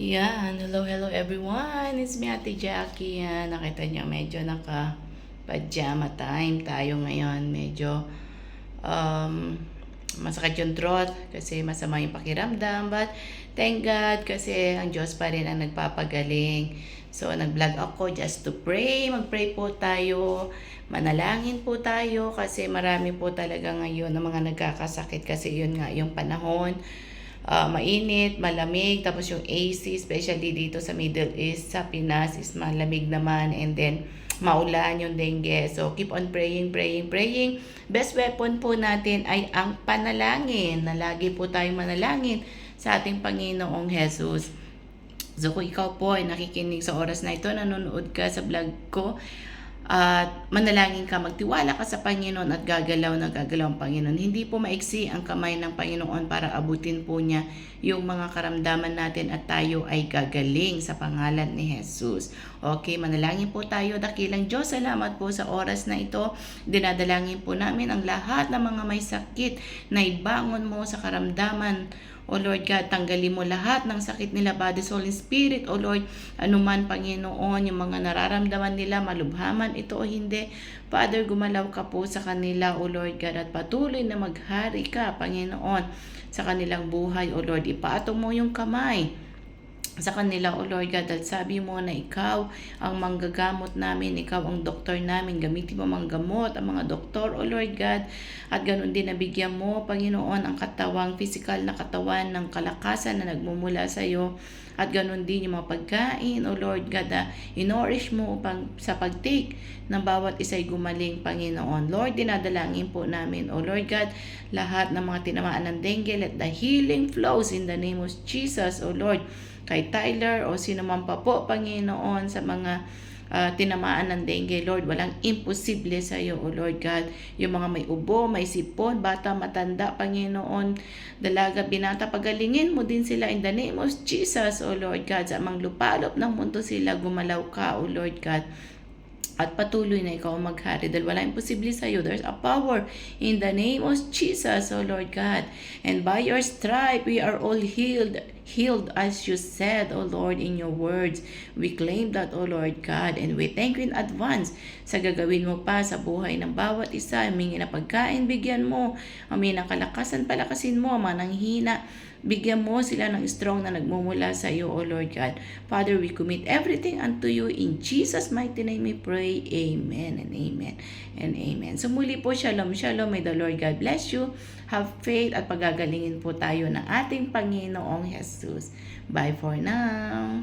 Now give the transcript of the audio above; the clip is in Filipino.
Yan, hello, hello everyone. It's me, Ate Jackie. Yan, nakita niyo, medyo naka pajama time tayo ngayon. Medyo um, masakit yung throat kasi masama yung pakiramdam. But thank God kasi ang Diyos pa rin ang nagpapagaling. So, nag-vlog ako just to pray. Mag-pray po tayo. Manalangin po tayo kasi marami po talaga ngayon ng mga nagkakasakit kasi yun nga yung panahon uh, mainit, malamig, tapos yung AC, especially dito sa Middle East, sa Pinas is malamig naman, and then maulan yung dengue. So, keep on praying, praying, praying. Best weapon po natin ay ang panalangin, na lagi po tayong manalangin sa ating Panginoong Jesus. So, kung ikaw po ay nakikinig sa oras na ito, nanonood ka sa vlog ko, at manalangin ka, magtiwala ka sa Panginoon at gagalaw na gagalaw ang Panginoon. Hindi po maiksi ang kamay ng Panginoon para abutin po niya yung mga karamdaman natin at tayo ay gagaling sa pangalan ni Jesus. Okay, manalangin po tayo. Dakilang Diyos, salamat po sa oras na ito. Dinadalangin po namin ang lahat ng mga may sakit na ibangon mo sa karamdaman o Lord God, tanggalin mo lahat ng sakit nila, body, soul, and spirit. O Lord, anuman, Panginoon, yung mga nararamdaman nila, malubhaman ito o hindi. Father, gumalaw ka po sa kanila, O Lord God, at patuloy na maghari ka, Panginoon, sa kanilang buhay, O Lord. Ipatong mo yung kamay sa kanila, O Lord God, at sabi mo na ikaw ang manggagamot namin, ikaw ang doktor namin, gamitin mo mga gamot, ang mga doktor, O Lord God, at ganun din nabigyan mo, Panginoon, ang katawang, physical na katawan ng kalakasan na nagmumula sa iyo, at ganun din yung mga pagkain, O Lord God, na inorish mo upang sa pagtake ng bawat isa'y gumaling, Panginoon. Lord, dinadalangin po namin, O Lord God, lahat ng mga tinamaan ng dengue, let the healing flows in the name of Jesus, O Lord. Kay Tyler o sino man pa po, Panginoon, sa mga uh, tinamaan ng dengue, Lord. Walang imposible sa iyo, O Lord God. Yung mga may ubo, may sipon, bata, matanda, Panginoon, dalaga, binata, pagalingin mo din sila in the name of Jesus, O Lord God. Sa amang lupalop ng mundo sila, gumalaw ka, O Lord God at patuloy na ikaw maghari dahil wala imposible sa iyo. There's a power in the name of Jesus, O Lord God. And by your stripe, we are all healed healed as you said, O Lord, in your words. We claim that, O Lord God, and we thank you in advance sa gagawin mo pa sa buhay ng bawat isa. Humingi na pagkain, bigyan mo. Humingi ng kalakasan, palakasin mo. Manang hina, bigyan mo sila ng strong na nagmumula sa iyo, O Lord God. Father, we commit everything unto you. In Jesus' mighty name we pray. Amen and amen and amen. So muli po, shalom, shalom. May the Lord God bless you. Have faith at pagagalingin po tayo ng ating Panginoong Jesus. Bye for now.